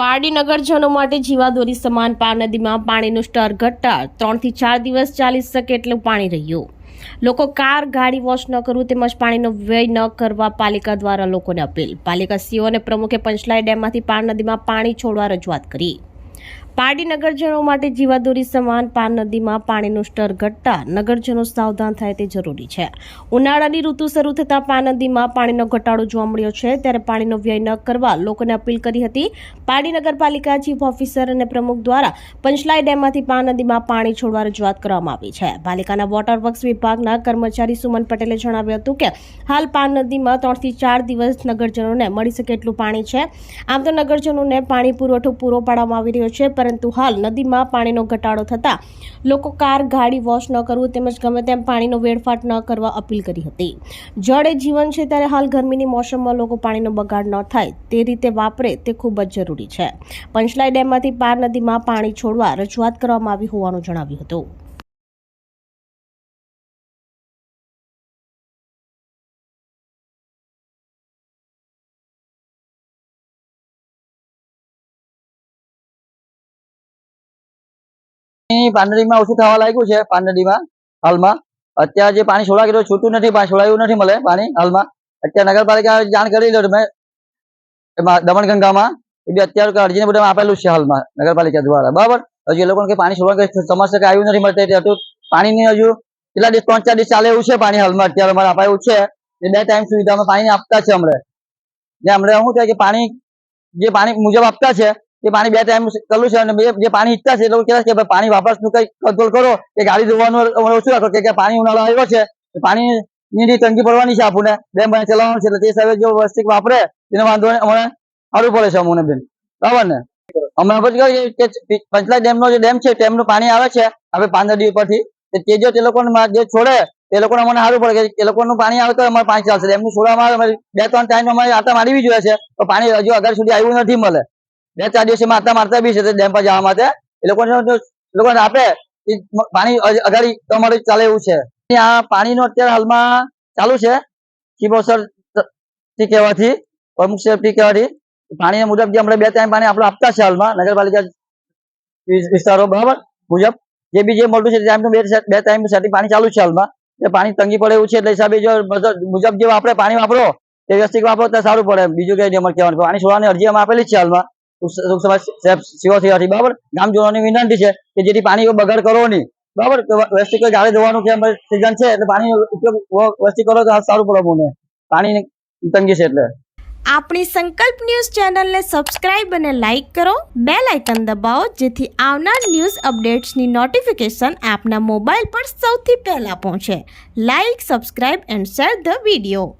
પારડી નગરજનો માટે જીવાદોરી સમાન પાર નદીમાં પાણીનું સ્તર ઘટતા ત્રણથી ચાર દિવસ ચાલી શકે એટલું પાણી રહ્યું. લોકો કાર, ગાડી વોશ ન કરવું તેમજ પાણીનો વ્યય ન કરવા પાલિકા દ્વારા લોકોને અપીલ. પાલિકા સીઓ અને પ્રમુખે પંચલાઈ ડેમમાંથી પાર નદીમાં પાણી છોડવા રજૂઆત કરી. પારડી નગરજનો માટે જીવાદોરી સમાન પાન નદીમાં પાણીનું સ્તર ઘટતા નગરજનો સાવધાન થાય તે જરૂરી છે. ઉનાળાની ઋતુ શરૂ થતાં પાન નદીમાં પાણીનો ઘટાડો જોવા મળ્યો છે, ત્યારે પાણીનો વ્યય ન કરવા લોકોને અપીલ કરી હતી. પારડી નગરપાલિકા ચીફ ઓફિસર અને પ્રમુખ દ્વારા પંચલાઈ ડેમમાંથી પાન નદીમાં પાણી છોડવા રજૂઆત કરવામાં આવી છે. પાલિકાના વોટર વર્ક્સ વિભાગના કર્મચારી સુમન પટેલે જણાવ્યું હતું કે, હાલ પાન નદીમાં ત્રણથી ચાર દિવસ નગરજનોને મળી શકે એટલું પાણી છે. આમ તો નગરજનોને પાણી પુરવઠો પૂરો પાડવામાં આવી રહ્યો છે પરંતુ હાલ નદીમાં પાણીનો ઘટાડો થતાં લોકો કાર, ગાડી વોશ ન કરવું તેમજ ગમે તેમ પાણીનો વેડફાટ ન કરવા અપીલ કરી હતી. જળ એ જીવન છે ત્યારે હાલ ગરમીની મોસમમાં લોકો પાણીનો બગાડ ન થાય તે રીતે વાપરે તે ખૂબ જ જરૂરી છે. પંચલાઈ ડેમમાંથી પાર નદીમાં પાણી છોડવા રજૂઆત કરવામાં આવી હોવાનું જણાવ્યું હતું. પાંદડીમાં ઓછું થવા લાગ્યું છે પાંદડીમાં હાલમાં. અત્યારે જે પાણી છોડા કીધું છૂટું નથી, પાણી છોડાયું નથી મળે પાણી, હાલમાં. અત્યારે નગરપાલિકા જાણ કરી લો તમે દમણગંગામાં. એ બી અત્યારે અરજીને બધા આપેલું છે હાલમાં, નગરપાલિકા દ્વારા. બરાબર? હજુ એ લોકોને પાણી છોડવા સમસ્યા કઈ આવ્યું નથી મળતી હજુ પાણીની હજુ કેટલા દિવસ, ત્રણ ચાર દિવસ ચાલે એવું છે પાણી હાલમાં, અત્યારે અમારે અપાયું છે. એ બે ટાઈમ સુવિધામાં પાણી આપતા છે હમણાં જે હમણાં શું થાય કે પાણી, જે પાણી મુજબ આપતા છે એ પાણી બે ટાઈમ કરેલું છે અને જે પાણી ઈચ્છતા છે એટલે કહેવાય કે પાણી વાપરનું કઈ કંટ્રોલ કરો, કે ગાડી ધોવાનું ઓછું રાખો, કે પાણી ઉનાળો આવ્યો છે પાણી ની તંગી પડવાની છે આપણને, ડેમ પાણી ચલાવવાનું છે, એટલે તે હિસાબે જો વ્યવસ્થિત વાપરે તેનો વાંધો અમને સારું પડે છે અમને બેન. બરાબર ને? હમણાં પછી કે પંચલા ડેમ નો જે ડેમ છે, ડેમનું પાણી આવે છે આપણે પાંદરડી ઉપરથી, તે જો તે લોકોને જે છોડે, તે લોકોને અમને સારું પડે, કે એ લોકોનું પાણી આવે તો અમારે પાણી ચાલશે. ડેમનું છોડવામાં આવે બે ત્રણ ટાઈમ અમારે આટા મારી જોઈએ છે તો પાણી હજુ અગર સુધી આવ્યું નથી મળે. બે ચાર દિવસે મારતા મારતા બી છે ડેમ પર જવા માટે. એ લોકોને લોકોને આપે. પાણી અગાડી તમારે ચાલે એવું છે. આ પાણીનો અત્યારે હાલમાં ચાલુ છે. કિબોસર કહેવાથી પ્રમુખ સેફટી કહેવાથી પાણી મુજબ જે આપણે બે ટાઈમ પાણી આપણે આપતા છે હાલમાં, નગરપાલિકા વિસ્તારો, બરાબર? મુજબ જે બી જે મળતું છે બે બે ટાઈમ સેટિંગ પાણી ચાલુ છે હાલમાં. એ પાણી તંગી પડે એવું છે એટલે હિસાબે જો મુજબ જે વાપરે, પાણી વાપરો, તે વ્યવસ્થિત વાપરો, તો સારું પડે બીજું કઈ અમારે કહેવાનું. પાણી છોડવાની અરજી અમે આપેલી છે હાલમાં. ટૂંક સમય બરાબર? ગામ જોવાની વિનંતી છે કે જેથી પાણી બગાડ કરો નહીં. બરાબર? વ્યવસ્થિત ગાડી ધોવાનું કે સિઝન છે એટલે ઉપયોગ વ્યવસ્થિત કરો તો સારું પડે મને પાણી તંગી આપણી સંકલ્પ ન્યૂઝ ચેનલને સબસ્ક્રાઇબ અને લાઇક કરો. બે લાઇકન દબાવો, જેથી આવનાર ન્યૂઝ અપડેટ્સની નોટિફિકેશન આપના મોબાઈલ પર સૌથી પહેલાં પહોંચે. Like, subscribe and share the video.